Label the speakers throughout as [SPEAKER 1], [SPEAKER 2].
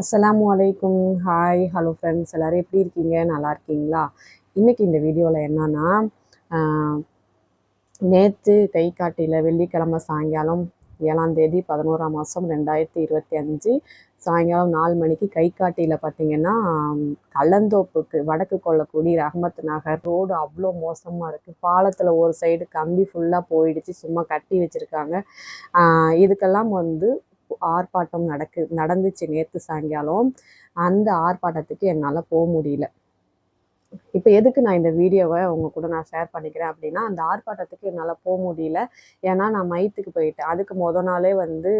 [SPEAKER 1] அஸ்லாம் வலைக்கும் hi hello friends எல்லோரும் எப்படி இருக்கீங்க நல்லா இருக்கீங்களா இன்றைக்கி இந்த வீடியோவில் என்னென்னா நேற்று கை காட்டியில் வெள்ளிக்கிழமை சாயங்காலம் ஏழாம் தேதி பதினோராம் மாதம் ரெண்டாயிரத்தி இருபத்தி அஞ்சு சாயங்காலம் நாலு மணிக்கு கை காட்டியில் பார்த்திங்கன்னா கள்ளந்தோப்புக்கு வடக்கு கொள்ளக்கூடிய ரஹமத் நகர் ரோடு அவ்வளோ மோசமாக இருக்குது பாலத்தில் ஒரு சைடு கம்பி ஃபுல்லாக போயிடுச்சு சும்மா கட்டி வச்சுருக்காங்க இதுக்கெல்லாம் வந்து ஆர்ப்பாட்டம் நடக்கு நடந்துச்சு நேற்று சாயங்காலம் அந்த ஆர்ப்பாட்டத்துக்கு என்னால் போக முடியல இப்போ எதுக்கு நான் இந்த வீடியோவை அவங்க கூட நான் ஷேர் பண்ணிக்கிறேன் அப்படின்னா அந்த ஆர்ப்பாட்டத்துக்கு என்னால் போக முடியல ஏன்னா நான் மைத்துக்கு போயிட்டேன் அதுக்கு மொதல் நாளே வந்து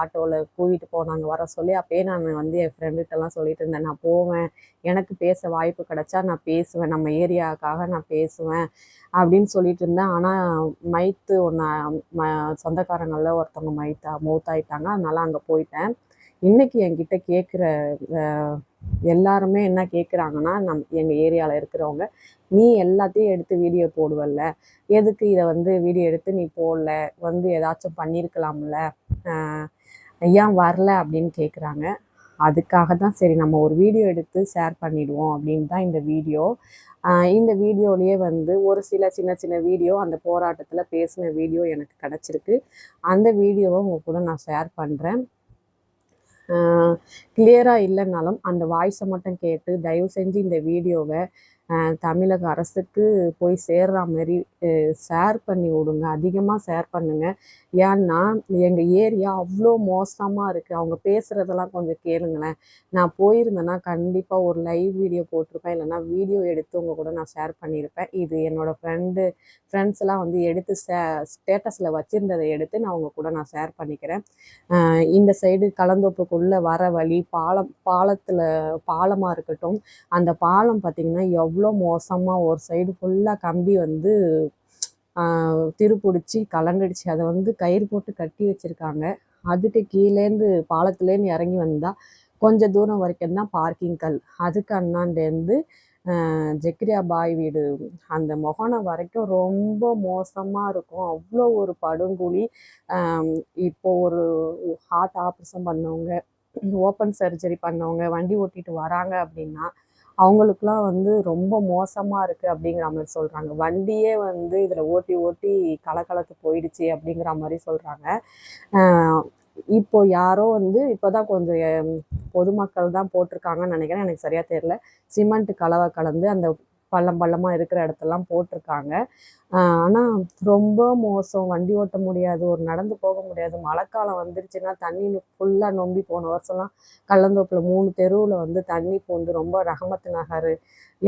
[SPEAKER 1] ஆட்டோவில் கூவிட்டு போனாங்க வர சொல்லி அப்பயே நான் வந்து என் ஃப்ரெண்டுகிட்டலாம் சொல்லிட்டு இருந்தேன் நான் போவேன் எனக்கு பேச வாய்ப்பு கிடைச்சா நான் பேசுவேன் நம்ம ஏரியாவுக்காக நான் பேசுவேன் அப்படின்னு சொல்லிட்டு இருந்தேன் ஆனால் மைத்து ஒன்று ம சொந்தக்காரங்களில் ஒருத்தவங்க மைத்தா மூத்தாயிட்டாங்க அதனால அங்கே போயிட்டேன் இன்னைக்கு என்கிட்ட கேட்குற எல்லாருமே என்ன கேட்குறாங்கன்னா நம் எங்கள் ஏரியாவில் இருக்கிறவங்க நீ எல்லாத்தையும் எடுத்து வீடியோ போடுவல்ல எதுக்கு இதை வந்து வீடியோ எடுத்து நீ போடல வந்து ஏதாச்சும் பண்ணியிருக்கலாம்ல ஏன் வரல அப்படின்னு கேட்குறாங்க அதுக்காக தான் சரி நம்ம ஒரு வீடியோ எடுத்து ஷேர் பண்ணிடுவோம் அப்படின்னு தான் இந்த வீடியோ இந்த வீடியோலேயே வந்து ஒரு சில சின்ன சின்ன வீடியோ அந்த போராட்டத்தில் பேசின வீடியோ எனக்கு கிடச்சிருக்கு அந்த வீடியோவை உங்கள் கூட நான் ஷேர் பண்ணுறேன் கிளியராக இல்லைனாலும் அந்த வாய்ஸை மட்டும் கேட்டு தயவு செஞ்சு இந்த வீடியோவை தமிழக அரசுக்கு போய் சேர்ற மாதிரி ஷேர் பண்ணி விடுங்க அதிகமாக ஷேர் பண்ணுங்கள் ஏன்னா எங்கள் ஏரியா அவ்வளோ மோசமாக இருக்குது அவங்க பேசுகிறதெல்லாம் கொஞ்சம் கேளுங்களேன் நான் போயிருந்தேன்னா கண்டிப்பாக ஒரு லைவ் வீடியோ போட்டிருப்பேன் இல்லைனா வீடியோ எடுத்து உங்கள் கூட நான் ஷேர் பண்ணியிருப்பேன் இது என்னோடய ஃப்ரெண்டு ஃப்ரெண்ட்ஸ்லாம் வந்து எடுத்து ஸ்டேட்டஸில் வச்சுருந்ததை எடுத்து நான் உங்கள் கூட நான் ஷேர் பண்ணிக்கிறேன் இந்த சைடு கலந்தோப்புக்குள்ளே வர வழி பாலம் பாலத்தில் பாலமாக இருக்கட்டும் அந்த பாலம் பார்த்திங்கன்னா எவ்வளோ அவ்வளோ மோசமாக ஒரு சைடு ஃபுல்லாக கம்பி வந்து திருப்பிடிச்சி கலண்டுடுச்சு அதை வந்து கயிறு போட்டு கட்டி வச்சுருக்காங்க அதுக்கு கீழேருந்து பாலத்துலேருந்து இறங்கி வந்தால் கொஞ்சம் தூரம் வரைக்கும் தான் பார்க்கிங் கல் அதுக்கு அண்ணாண்டேருந்து ஜெக்ரியா பாய் வீடு அந்த மொகனை வரைக்கும் ரொம்ப மோசமாக இருக்கும் அவ்வளோ ஒரு படுங்குழி இப்போ ஒரு ஹார்ட் ஆப்ரேஷன் பண்ணவங்க ஓப்பன் சர்ஜரி பண்ணவங்க வண்டி ஓட்டிகிட்டு வராங்க அப்படின்னா அவங்களுக்குலாம் வந்து ரொம்ப மோசமாக இருக்குது அப்படிங்கிற மாதிரி சொல்கிறாங்க வண்டியே வந்து இதில் ஓட்டி ஓட்டி கலக்கலத்து போயிடுச்சு அப்படிங்கிற மாதிரி சொல்கிறாங்க இப்போ யாரோ வந்து இப்போ தான் கொஞ்சம் பொதுமக்கள் தான் போட்டிருக்காங்கன்னு நினைக்கிறேன் எனக்கு சரியாக தெரியல சிமெண்ட் கலவை கலந்து அந்த பள்ளம் பள்ளமாக இருக்கிற இடத்தெல்லாம் போட்டிருக்காங்க ஆனால் ரொம்ப மோசம் வண்டி ஓட்ட முடியாது ஒரு நடந்து போக முடியாது மழைக்காலம் வந்துருச்சுன்னா தண்ணி ஃபுல்லாக நொம்பி போன வருஷம்லாம் கள்ளந்தோப்பில் மூணு தெருவில் வந்து தண்ணி பூந்து ரொம்ப ரஹமத்து நகர்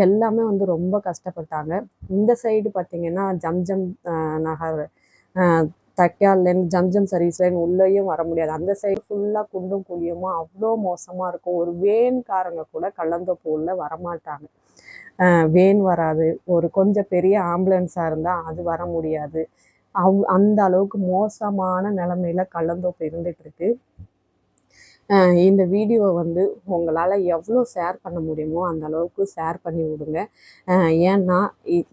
[SPEAKER 1] எல்லாமே வந்து ரொம்ப கஷ்டப்பட்டாங்க இந்த சைடு பார்த்திங்கன்னா ஜம்ஜம் நகர் தக்கியால் ஜம்ஜம் சர்வீஸ் லைன் உள்ளேயும் வர முடியாது அந்த சைடு ஃபுல்லாக குண்டும் குழியுமா அவ்வளோ மோசமாக இருக்கும் ஒரு வேன்காரங்க கூட கள்ளந்தோப்பு உள்ளே வரமாட்டாங்க வேன் வராது ஒரு கொஞ்சம் பெரிய ஆம்புலன்ஸாக இருந்தால் அது வர முடியாது அவ் அந்த அளவுக்கு மோசமான நிலமையில் கள்ளந்தோப்பு இருந்துகிட்ருக்கு இந்த வீடியோவை வந்து உங்களால் எவ்வளோ ஷேர் பண்ண முடியுமோ அந்த அளவுக்கு ஷேர் பண்ணி விடுங்க ஏன்னா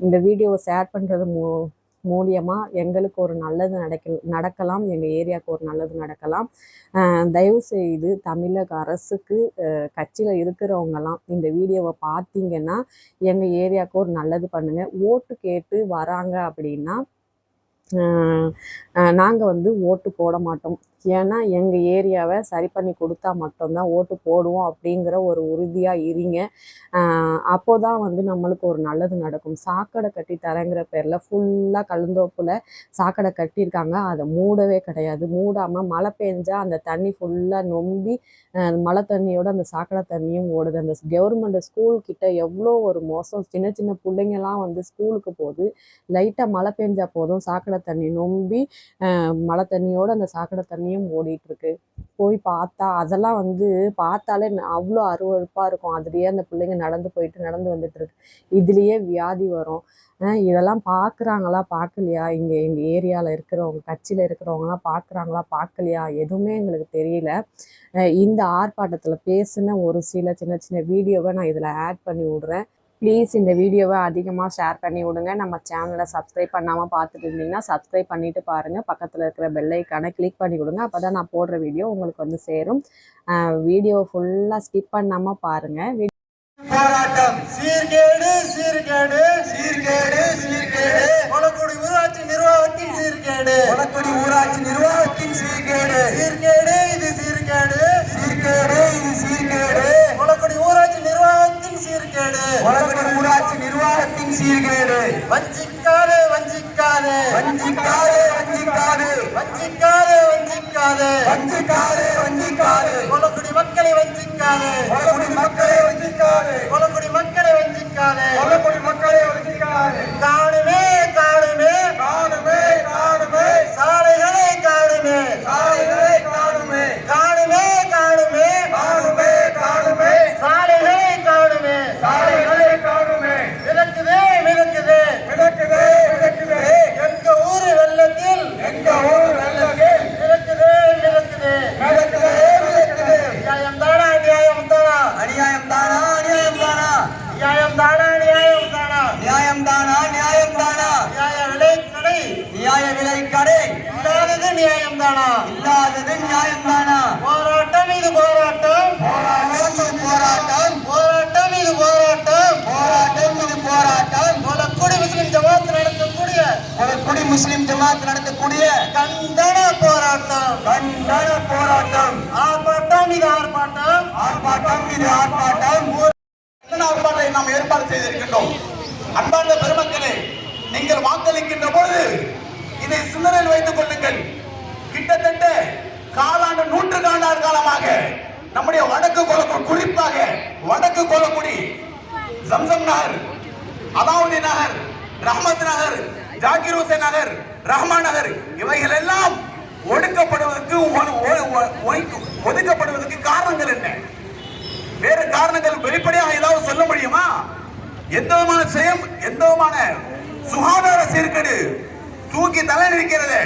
[SPEAKER 1] இந்த வீடியோவை ஷேர் பண்ணுறது மூ மூலியமாக எங்களுக்கு ஒரு நல்லது நடக்க நடக்கலாம் எங்கள் ஏரியாவுக்கு ஒரு நல்லது நடக்கலாம் தயவு செய்து தமிழக அரசுக்கு கட்சியில் இருக்கிறவங்கலாம் இந்த வீடியோவை பார்த்தீங்கன்னா எங்கள் ஏரியாவுக்கு ஒரு நல்லது பண்ணுங்கள் ஓட்டு கேட்டு வராங்க அப்படின்னா நாங்கள் வந்து ஓட்டு போட மாட்டோம் ஏன்னா எங்கள் ஏரியாவை சரி பண்ணி கொடுத்தா மட்டும்தான் ஓட்டு போடுவோம் அப்படிங்கிற ஒரு உறுதியாக இருங்க அப்போ தான் வந்து நம்மளுக்கு ஒரு நல்லது நடக்கும் சாக்கடை கட்டி தரங்கிற பேரில் ஃபுல்லாக கழுந்தோப்பில் சாக்கடை கட்டியிருக்காங்க அதை மூடவே கிடையாது மூடாமல் மழை பெஞ்சால் அந்த தண்ணி ஃபுல்லாக நொம்பி மழை தண்ணியோட அந்த சாக்கடை தண்ணியும் ஓடுது அந்த கவர்மெண்ட் ஸ்கூல்கிட்ட எவ்வளோ ஒரு மோசம் சின்ன சின்ன பிள்ளைங்கள்லாம் வந்து ஸ்கூலுக்கு போகுது லைட்டாக மழை பெஞ்சால் போதும் சாக்கடை தண்ணி நொம்பி மழை தண்ணியோட அந்த சாக்கடை தண்ணியும் ஓடிட்டு இருக்கு போய் பார்த்தா அதெல்லாம் வந்து பார்த்தாலே அவ்வளோ அருவறுப்பாக இருக்கும் அதுலேயே அந்த பிள்ளைங்க நடந்து போயிட்டு நடந்து இருக்கு இதுலேயே வியாதி வரும் இதெல்லாம் பார்க்குறாங்களா பார்க்கலையா இங்கே எங்கள் ஏரியாவில் இருக்கிறவங்க கட்சியில் இருக்கிறவங்களாம் பார்க்குறாங்களா பார்க்கலையா எதுவுமே எங்களுக்கு தெரியல இந்த ஆர்ப்பாட்டத்தில் பேசின ஒரு சில சின்ன சின்ன வீடியோவை நான் இதில் ஆட் பண்ணி விடுறேன் ப்ளீஸ் இந்த வீடியோவை அதிகமாக ஷேர் பண்ணி விடுங்க நம்ம சேனலை சப்ஸ்கிரைப் பண்ணாமல் பார்த்துட்டு இருந்தீங்கன்னா சப்ஸ்கிரைப் பண்ணிவிட்டு பாருங்கள் பக்கத்தில் இருக்கிற பெல்லைக்கான கிளிக் பண்ணி கொடுங்க அப்போ தான் நான் போடுற வீடியோ உங்களுக்கு வந்து சேரும் வீடியோ ஃபுல்லாக ஸ்கிப் பண்ணாமல் பாருங்கள்
[SPEAKER 2] நிர்வாகத்தின் சீர்கேடு வீசுகிறீர்களே வஞ்சிக்காதே வஞ்சிக்காதே வஞ்சிக்காதே வஞ்சிக்காதே வஞ்சிக்காதே வஞ்சிக்காதே வஞ்சிக்காதே வஞ்சிக்காதே கொலக்குடி மக்களை வஞ்சிக்காதே கொலக்குடி மக்களை வஞ்சிக்காதே கொலக்குடி மக்களை வஞ்சிக்காதே கொலக்குடி மக்களை வஞ்சிக்காதே காடு கண்டன போராட்டம் கண்டன போராட்டம் ஆர்ப்பாட்டம் இது ஆர்ப்பாட்டம் ஆர்ப்பாட்டம் இது ஆர்ப்பாட்டம் ஆர்ப்பாட்டத்தை நாம் ஏற்பாடு செய்திருக்கின்றோம் அன்பார்ந்த பெருமக்களே நீங்கள் வாக்களிக்கின்ற போது இதை சிந்தனையில் வைத்துக் கொள்ளுங்கள் கிட்டத்தட்ட காலாண்டு நூற்று காண்டாண்டு காலமாக நம்முடைய வடக்கு கோலக்குடி குறிப்பாக வடக்கு கோலக்குடி சம்சம் நகர் அலாவுடி நகர் ரஹமத் நகர் ஜாகிர் ஹுசேன் நகர் ரஹ்மா நகர் இவைகள் எல்லாம் ஒடுக்கப்படுவதற்கு ஒதுக்கப்படுவதற்கு காரணங்கள் என்ன வேறு காரணங்கள் வெளிப்படையாக ஏதாவது சொல்ல முடியுமா எந்த விதமான செயம் எந்த விதமான சுகாதார சீர்கேடு தூக்கி தலை நிற்கிறது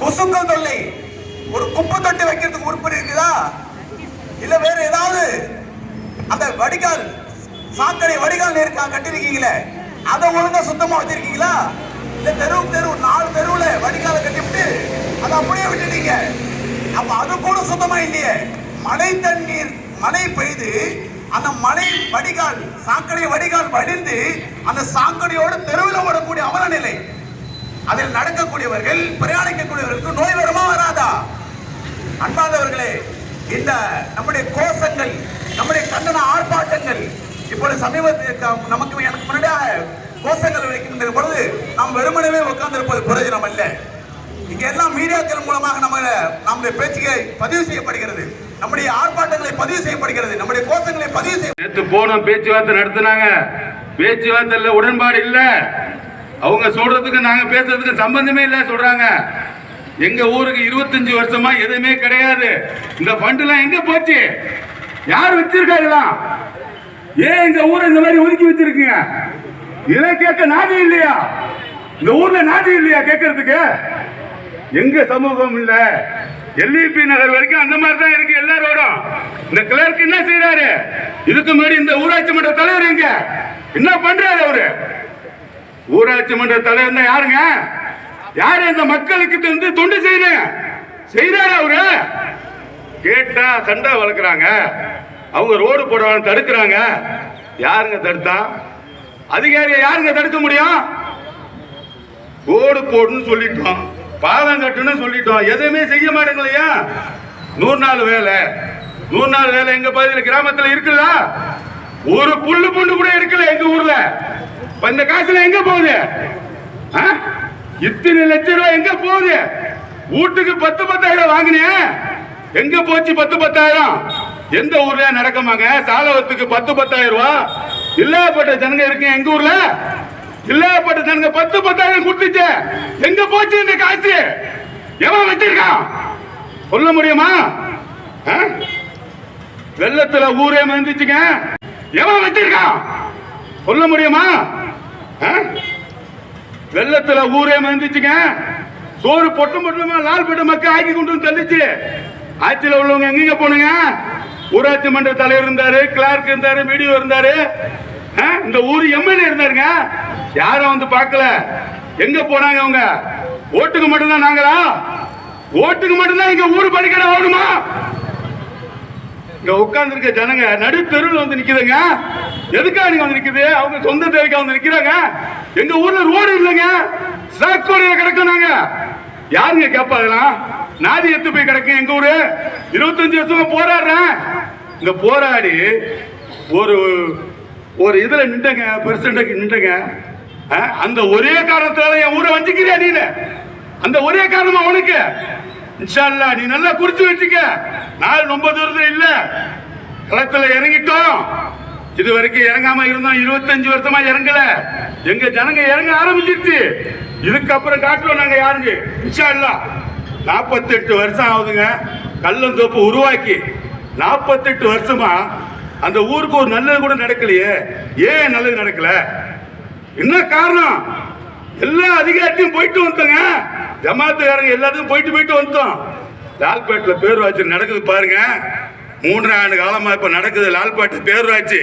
[SPEAKER 2] கொசுக்கள் தொல்லை ஒரு குப்பை தொட்டி வைக்கிறதுக்கு உறுப்பு இருக்குதா இல்ல வேற ஏதாவது அந்த வடிகால் சாக்கடை வடிகால் நேருக்கா கட்டிருக்கீங்களே அதை ஒழுங்கா சுத்தமா வச்சிருக்கீங்களா இந்த தெரு தெரு நாலு தெருவுல வடிகால விட்டு அதை அப்படியே விட்டுட்டீங்க அப்ப அது கூட சுத்தமா இல்லையே மழை தண்ணீர் மழை பெய்து அந்த மழை வடிகால் சாக்கடை வடிகால் வடிந்து அந்த சாக்கடையோட தெருவில் ஓடக்கூடிய அவலநிலை அதில் நடக்கக்கூடியவர்கள் பிரயாணிக்கக்கூடியவர்களுக்கு நோய் வருமா வராதா அன்பாதவர்களே இந்த நம்முடைய கோஷங்கள் நம்முடைய கண்டன ஆர்ப்பாட்டங்கள் இப்பொழுது சமீபத்தில் நமக்கு எனக்கு முன்னாடியாக கோஷங்கள் வைக்கின்ற பொழுது நாம் வெறுமனவே உட்கார்ந்திருப்பது பிரயோஜனம் அல்ல இங்க எல்லாம் மீடியாக்கள் மூலமாக நம்ம நம்முடைய பேச்சுகளை பதிவு செய்யப்படுகிறது நம்முடைய ஆர்ப்பாட்டங்களை பதிவு செய்யப்படுகிறது நம்முடைய கோஷங்களை பதிவு செய்ய நேற்று போனோம் பேச்சுவார்த்தை நடத்தினாங்க பேச்சுவார்த்தை பேச்சுவார்த்தையில் உடன்பாடு இல்ல அவங்க சொல்றதுக்கு நாங்க பேசுறதுக்கு சம்பந்தமே இல்ல சொல்றாங்க எங்க ஊருக்கு இருபத்தஞ்சு வருஷமா எதுவுமே கிடையாது இந்த ஃபண்ட் எல்லாம் எங்க போச்சு யார் வச்சிருக்காங்களாம் ஏன் எங்க ஊரை இந்த மாதிரி ஒதுக்கி வச்சிருக்கீங்க இதை கேட்க நாதி இல்லையா இந்த ஊர்ல நாதி இல்லையா கேட்கறதுக்கு எங்க சமூகம் இல்ல எல்இபி நகர் வரைக்கும் அந்த மாதிரி தான் இருக்கு எல்லாரோடும் இந்த கிளர்க் என்ன செய்யறாரு இதுக்கு முன்னாடி இந்த ஊராட்சி மன்ற தலைவர் எங்க என்ன பண்றாரு அவரு ஊராட்சி மன்ற தலைவர் தான் யாருங்க யாரு இந்த மக்களுக்கு தந்து தொண்டு செய்யணும் செய்யறாரு அவரு கேட்டா சண்டை வளர்க்குறாங்க அவங்க ரோடு போடுறாங்க தடுக்கிறாங்க யாருங்க தடுத்தா அதிகாரியை யாருங்க தடுக்க முடியும் ஓடு போடுன்னு சொல்லிட்டோம் பாலம் கட்டுன்னு சொல்லிட்டோம் எதுவுமே செய்ய மாட்டேங்கலையா நூறு நாள் வேலை நூறு நாள் வேலை எங்க பகுதியில் கிராமத்தில் இருக்குல்ல ஒரு புல்லு புண்டு கூட இருக்குல்ல எங்க ஊர்ல இந்த காசுல எங்க போகுது இத்தனை லட்சம் ரூபாய் எங்க போகுது வீட்டுக்கு பத்து பத்தாயிரம் வாங்கினேன் எங்க போச்சு பத்து பத்தாயிரம் எந்த ஊர்ல நடக்கமாங்க சாலவத்துக்கு பத்து பத்தாயிரம் ரூபாய் இல்லாப்பட்ட ஜனங்க இருக்கு எங்க ஊர்ல இல்லாப்பட்ட ஜனங்க பத்து பத்தாயிரம் குடுத்துச்சு எங்க போச்சு இந்த காசு எவன் வச்சிருக்கான் சொல்ல முடியுமா வெள்ளத்துல ஊரே மந்திச்சுங்க எவன் வச்சிருக்கான் சொல்ல முடியுமா வெள்ளத்துல ஊரே மந்திச்சுங்க சோறு பொட்டு பொட்டுமா லால் பட்டு மக்கள் ஆக்கி கொண்டு வந்து தள்ளிச்சு ஆட்சியில் உள்ளவங்க எங்கெங்க போனுங்க ஊராட்சி மன்ற தலைவர் இருந்தாரு கிளார்க் இருந்தாரு மீடியோ இருந்தாரு இந்த ஊர் எம்எல்ஏ இருந்தாருங்க யாரும் வந்து பார்க்கல எங்க போனாங்க அவங்க ஓட்டுக்கு மட்டும்தான் நாங்களா ஓட்டுக்கு மட்டும்தான் இங்க ஊர் படிக்கடை ஓடுமா இங்க உட்கார்ந்து இருக்க ஜனங்க நடு தெருவில் வந்து நிக்குதுங்க எதுக்காக நீங்க வந்து நிக்குது அவங்க சொந்த தேவைக்காக வந்து நிக்கிறாங்க எங்க ஊர்ல ரோடு இல்லைங்க சாக்கோடையில கிடக்கும் நாங்க யாருங்க கேட்பாதுலாம் நாதி எத்து போய் கிடக்கும் எங்க ஊரு இருபத்தஞ்சு வருஷமா போராடுறேன் இந்த போராடி ஒரு ஒரு இதில் நின்றுங்க பெர்சன்ட்டுக்கு நின்றுங்க அந்த ஒரே காரணத்தால என் ஊரை வஞ்சிக்கிறியா நீ அந்த ஒரே காரணமா உனக்கு இன்ஷால்லா நீ நல்லா குறிச்சு வச்சுக்க நாள் ரொம்ப தூரத்தில் இல்லை களத்தில் இறங்கிட்டோம் இது வரைக்கும் இறங்காம இருந்தோம் இருபத்தஞ்சு வருஷமா இறங்கல எங்க ஜனங்க இறங்க ஆரம்பிச்சிருச்சு இதுக்கப்புறம் காட்டுறோம் நாங்க யாருங்க இன்ஷா இல்லா நாற்பத்தெட்டு வருஷம் ஆகுதுங்க கள்ளந்தோப்பு உருவாக்கி நாற்பத்தெட்டு வருஷமா அந்த ஊருக்கு ஒரு நல்லது கூட நடக்கலையே ஏன் நல்லது நடக்கல என்ன காரணம் எல்லா அதிகாரத்தையும் போயிட்டு வந்துட்டோங்க ஜமாத்துக்காரங்க எல்லாத்தையும் போயிட்டு போயிட்டு வந்தோம் லால்பேட்டில் பேரூராட்சி நடக்குது பாருங்க மூன்று ஆண்டு காலமா இப்ப நடக்குது லால்பேட்டை பேரூராட்சி